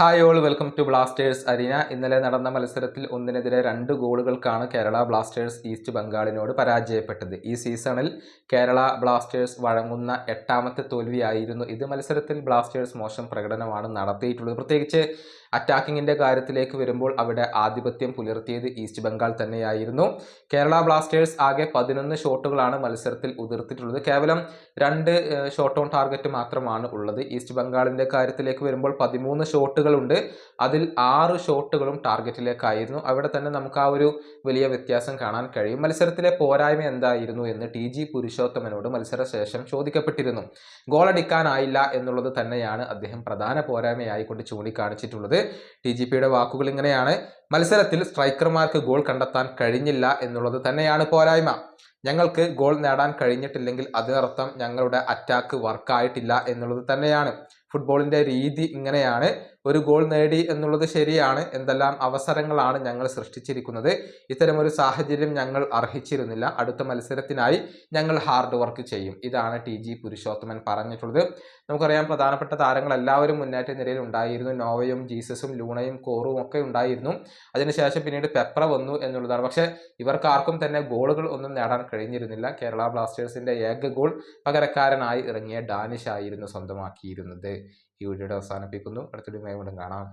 Hi all welcome to Blasters arena ഇന്നലെ നടന്ന മത്സരത്തിൽ ഒന്നിനെതിരെ രണ്ട് ഗോളുകൾക്കാണ് കേരള ബ്ലാസ്റ്റേഴ്സ് ഈസ്റ്റ് ബംഗാളിനോട് പരാജയപ്പെട്ടത്. ഈ സീസണിൽ കേരള ബ്ലാസ്റ്റേഴ്സ് വഴങ്ങുന്ന എട്ടാമത്തെ തോൽവിയായിരുന്നു ഇത്. മത്സരത്തിൽ ബ്ലാസ്റ്റേഴ്സ് മോശം പ്രകടനമാണ് നടത്തിയിട്ടുള്ളത്. പ്രത്യേകിച്ച് അറ്റാക്കിങ്ങിന്റെ കാര്യത്തിലേക്ക് വരുമ്പോൾ അവിടെ ആധിപത്യം പുലർത്തിയത് ഈസ്റ്റ് ബംഗാൾ തന്നെയായിരുന്നു. കേരള ബ്ലാസ്റ്റേഴ്സ് ആകെ പതിനൊന്ന് ഷോട്ടുകളാണ് മത്സരത്തിൽ ഉതിർത്തിട്ടുള്ളത്. കേവലം രണ്ട് ഷോട്ട് ഓൺ ടാർഗറ്റ് മാത്രമാണ് ഉള്ളത്. ഈസ്റ്റ് ബംഗാളിന്റെ കാര്യത്തിലേക്ക് വരുമ്പോൾ പതിമൂന്ന് ഷോട്ടുകളുണ്ട്. അതിൽ ആറ് ഷോട്ടുകളും ടാർഗറ്റിലേക്കായിരുന്നു. അവിടെ തന്നെ നമുക്ക് ആ ഒരു വലിയ വ്യത്യാസം കാണാൻ കഴിയും. മത്സരത്തിലെ പോരായ്മ എന്തായിരുന്നു എന്ന് ടി ജി പുരുഷോത്തമനോട് മത്സരശേഷം ചോദിക്കപ്പെട്ടിരുന്നു. ഗോളടിക്കാനായില്ല എന്നുള്ളത് തന്നെയാണ് അദ്ദേഹം പ്രധാന പോരായ്മയായിക്കൊണ്ട് ചൂണ്ടിക്കാണിച്ചിട്ടുള്ളത്. ടി ജി പിയുടെ വാക്കുകൾ ഇങ്ങനെയാണ്. മത്സരത്തിൽ സ്ട്രൈക്കർമാർക്ക് ഗോൾ കണ്ടെത്താൻ കഴിഞ്ഞില്ല എന്നുള്ളത് തന്നെയാണ് പോരായ്മ. ഞങ്ങൾക്ക് ഗോൾ നേടാൻ കഴിഞ്ഞിട്ടില്ലെങ്കിൽ അതിനർത്ഥം ഞങ്ങളുടെ അറ്റാക്ക് വർക്കായിട്ടില്ല എന്നുള്ളത് തന്നെയാണ്. ഫുട്ബോളിന്റെ രീതി ഇങ്ങനെയാണ്. ഒരു ഗോൾ നേടി എന്നുള്ളത് ശരിയാണ്. എന്തെല്ലാം അവസരങ്ങളാണ് ഞങ്ങൾ സൃഷ്ടിച്ചിരിക്കുന്നത്. ഇത്തരമൊരു സാഹചര്യം ഞങ്ങൾ അർഹിച്ചിരുന്നില്ല. അടുത്ത മത്സരത്തിനായി ഞങ്ങൾ ഹാർഡ് വർക്ക് ചെയ്യും. ഇതാണ് ടി ജി പുരുഷോത്തമൻ പറഞ്ഞിട്ടുള്ളത്. നമുക്കറിയാം പ്രധാനപ്പെട്ട താരങ്ങൾ എല്ലാവരും മുന്നേറ്റ നിരയിൽ ഉണ്ടായിരുന്നു. നോവയും ജീസസും ലൂണയും കോറും ഒക്കെ ഉണ്ടായിരുന്നു. അതിനുശേഷം പിന്നീട് പെപ്ര വന്നു എന്നുള്ളതാണ്. പക്ഷേ ഇവർക്കാർക്കും തന്നെ ഗോളുകൾ ഒന്നും നേടാൻ കഴിഞ്ഞിരുന്നില്ല. കേരള ബ്ലാസ്റ്റേഴ്സിന്റെ ഏക ഗോൾ പകരക്കാരനായി ഇറങ്ങിയ ഡാനിഷ് ആയിരുന്നു സ്വന്തമാക്കിയിരുന്നത്. ഈ വീഡിയോയുടെ അവസാനിപ്പിക്കുന്നു. അടുത്തൊരു മേഖല കാണാം.